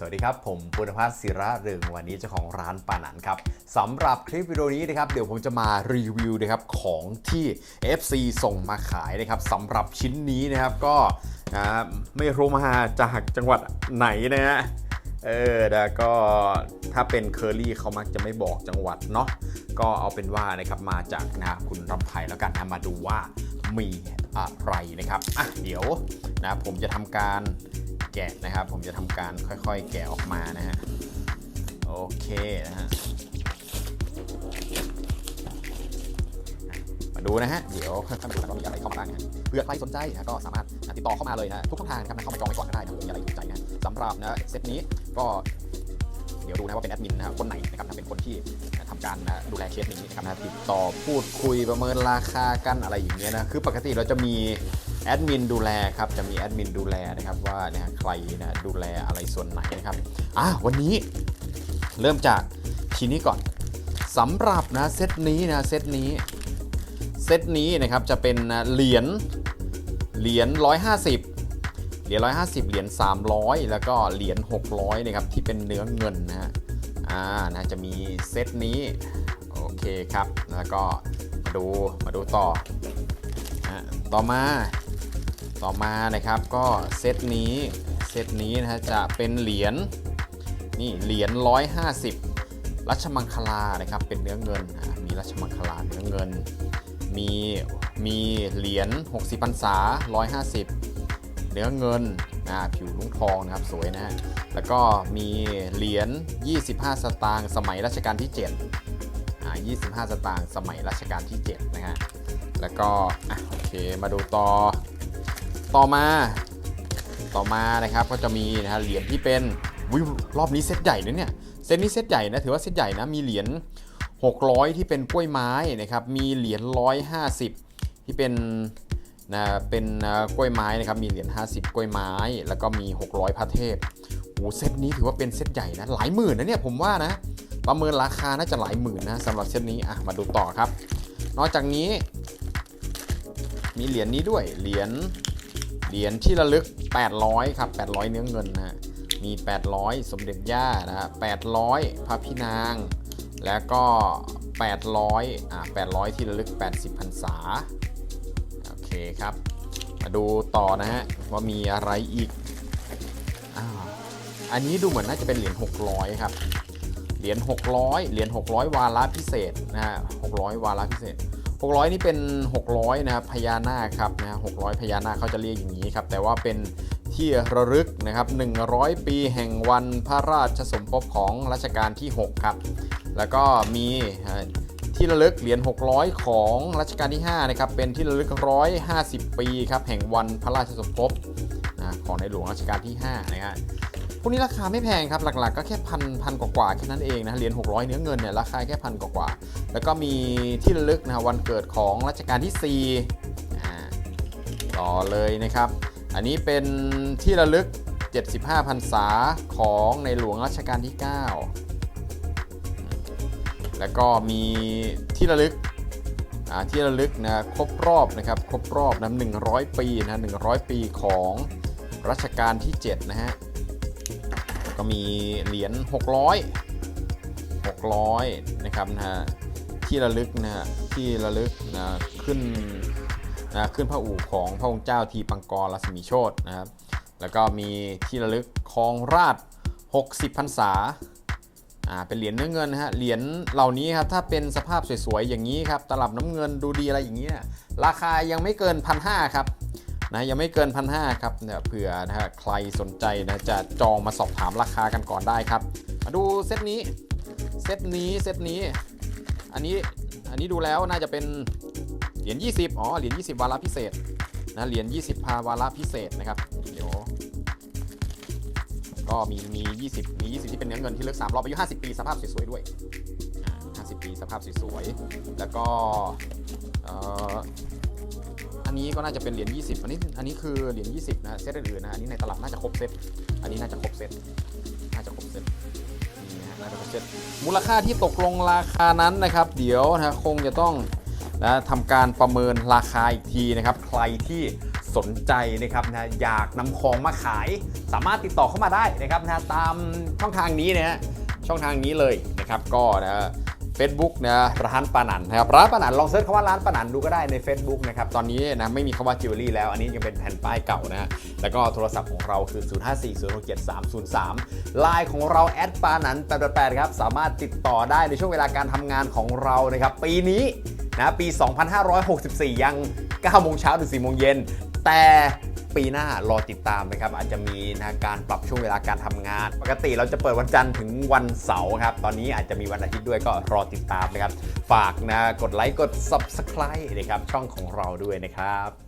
สวัสดีครับ ผมปุณพัฒน์ศิระเรืองวันนี้เจ้าของร้านปานันครับสำหรับคลิปวิดีโอนี้นะครับเดี๋ยวผมจะมารีวิวนะครับของที่ FC ส่งมาขายนะครับสำหรับชิ้นนี้นะครับก็นะไม่รู้มาจากจังหวัดไหนนะฮะเออแล้วก็ถ้าเป็นเคอรี่เขามักจะไม่บอกจังหวัดเนาะก็เอาเป็นว่านะครับมาจากนะคุณรำไพแล้วกันนะมาดูว่ามีอะไรนะครับอะเดี๋ยวนะผมจะทำการ แกะนะครับ ผมจะทำการค่อยๆ แกะออกมานะฮะ โอเคนะฮะ มาดูนะฮะ เดี๋ยวท่านดูกันว่ามีอะไรเข้ามาบ้างนะเผื่อใครสนใจนะก็สามารถติดต่อเข้ามาเลยนะทุกช่องทางนะครับนะเข้าไปจองไว้ก่อนก็ได้นะมีอะไรถูกใจนะสำหรับนะเซตนี้ก็เดี๋ยวดูนะว่าเป็นแอดมินนะครับคนไหนนะครับนะเป็นคนที่ทำการนะดูแลเคสนี้นะครับนะติดต่อพูดคุยประเมินราคากันอะไรอย่างเงี้ยนะคือปกติเราจะมี แอดมินดูแลครับจะมีแอดมินดูแลนะครับว่าเนี่ยใครนะดูแลอะไรส่วนไหนนะครับอะวันนี้เริ่มจากทีนี้ก่อนสำหรับนะเซตนี้นะเซตนี้เซตนี้นะครับจะเป็นเหรียญเหรียญ150เหรียญ150 เหรียญ300 แล้วก็เหรียญ600นะครับที่เป็นเนื้อเงินนะฮะอ่านะจะมีเซตนี้โอเคครับแล้วก็มาดูมาดูต่อนะต่อมา ต่อมานะครับก็เซตนี้เซตนี้นะฮะจะเป็นเหรียญนี่เหรียญ150 รัชมังคลานะครับเป็นเนื้อเงินมีรัชมังคลาเนื้อเงิน มีมีเหรียญ60พรรษา 150 เนื้อเงินนะผิวลุงทองนะครับสวยนะฮะแล้วก็มีเหรียญ25 สตางค์สมัยรัชกาลที่7อ่า25 สตางค์สมัยรัชกาลที่7นะฮะแล้วก็อะโอเคมาดูต่อ ต่อมา ต่อมานะครับก็จะมีนะฮะเหรียญที่เป็นวิรอบนี้เซตใหญ่นะเนี่ยเซตนี้เซตใหญ่นะถือว่าเซตใหญ่นะมีเหรียญ600 ที่เป็นกล้วยไม้นะครับมีเหรียญ150 ที่เป็นนะเป็นกล้วยไม้นะครับมีเหรียญ50 กล้วยไม้ แล้วก็มี 600 พระเทพโอ้เซตนี้ถือว่าเป็นเซตใหญ่นะหลายหมื่นนะเนี่ยผมว่านะประเมินราคาน่าจะหลายหมื่นนะสำหรับเซตนี้อะมาดูต่อครับ นอกจากนี้ มีเหรียญนี้ด้วยเหรียญ เหรียญที่ระลึก 800 ครับ 800 เนื้อเงินนะมี 800 สมเด็จย่านะ800 พระพี่นาง แล้วก็ 800 อ่า 800 ที่ระลึก 80พรรษา โอเคครับ มาดูต่อนะฮะ ว่ามีอะไรอีกอาอันนี้ดูเหมือนน่าจะเป็นเหรียญ 600 ครับ เหรียญ 600 เหรียญ 600 วาระพิเศษนะฮะ 600 วาระพิเศษ 600 นี่เป็น 600 นะครับพญานาคครับนะ600 พญานาคเขาจะเรียกอย่างนี้ครับ แต่ว่าเป็นที่ระลึกนะครับ 100 ปีแห่งวันพระราชสมภพของรัชกาลที่ 6 ครับ แล้วก็มีที่ระลึกเหรียญ 600 ของรัชกาลที่ 5 นะครับ เป็นที่ระลึก 150 ปีครับ แห่งวันพระราชสมภพนะของในหลวงรัชกาลที่ 5 นะฮะ พวกนี้ราคาไม่แพงครับหลักๆ ก็แค่พันพันกว่าๆแค่นั้นเองนะเหรียญ600 เนื้อเงินเนี่ยราคาแค่พันกว่าๆแล้วก็มีที่ระลึกนะฮะวันเกิดของรัชกาลที่4อ่ต่อเลยนะครับ อันนี้เป็นที่ระลึก 75พรรษาของในหลวงรัชกาลที่ 9 แล้วก็มีที่ระลึกที่ระลึกนะครบรอบนะครับครบรอบนะ100 ปีนะ100 ปีของรัชกาลที่ 7 นะฮะ ก็มีเหรียญ600 600นะครับนะฮะที่ระลึกนะฮะที่ระลึกนะขึ้นนะขึ้นพระอู่ของพระองค์เจ้าทีปังกรรัศมีโชตนะครับแล้วก็มีที่ระลึกคองราช 60พรรษาอ่าเป็นเหรียญเนื้อเงินนะฮะเหรียญเหล่านี้ครับถ้าเป็นสภาพสวยๆอย่างนี้ครับตลับน้ำเงินดูดีอะไรอย่างเนี่ยราคายังไม่เกินพันห้าครับ นะยังไม่เกินพันห้าครับเนี่ยเผื่อนะฮะใครสนใจนะจะจองมาสอบถามราคากันก่อนได้ครับ มาดูเซตนี้เซตนี้เซตนี้ อันนี้อันนี้ดูแล้วน่าจะเป็นเหรียญ20 อ๋อเหรียญ20 วาระพิเศษนะเหรียญ20 พาวาระพิเศษนะครับเดี๋ยวก็มีมี 20 มี 20 ที่เป็นเนื้อเงินที่เลือก3รอบอายุ 50 ปีสภาพสวยๆด้วยอ่า50 ปีสภาพสวยๆแล้วก็เอันนี้ก็น่าจะเป็นเหรียญ20 อันนี้อันนี้คือเหรียญ20นะเซตอื่นๆนะอันนี้ในตลับน่าจะครบเซตอันนี้น่าจะครบเซตน่าจะครบเซตนี่นะฮะน่าจะครบเซตมูลค่าที่ตกลงราคานั้นนะครับ เดี๋ยวนะคงจะต้องนะทำการประเมินราคาอีกทีนะครับ ใครที่สนใจนะครับนะอยากนำของมาขาย สามารถติดต่อเข้ามาได้นะครับนะตามช่องทางนี้นะฮะช่องทางนี้เลยนะครับก็นะ เฟซบุ๊กนะร้านปานันนะครับร้านปานันลองเซิร์ชคำว่าร้านปานันดูก็ได้ใน Facebook นะครับตอนนี้นะไม่มีคำว่าจิวเวลรี่แล้วอันนี้ยังเป็นแผ่นป้ายเก่านะฮะแล้วก็โทรศัพท์ของเราคือ 0540673303ไลน์ของเราแอดปานัน888ครับสามารถติดต่อได้ในช่วงเวลาการทำงานของเรานะครับปีนี้นะปี 2564 ยัง9โมงเช้าถึง4โมงเย็นแต่ ปีหน้ารอติดตามนะครับอาจจะมีนะการปรับช่วงเวลาการทำงาน ปกติเราจะเปิดวันจันทร์ถึงวันเสาร์ครับตอนนี้อาจจะมีวันอาทิตย์ด้วยก็รอติดตามนะครับ ฝากนะกดไลค์กด Subscribe นะครับช่องของเราด้วยนะครับ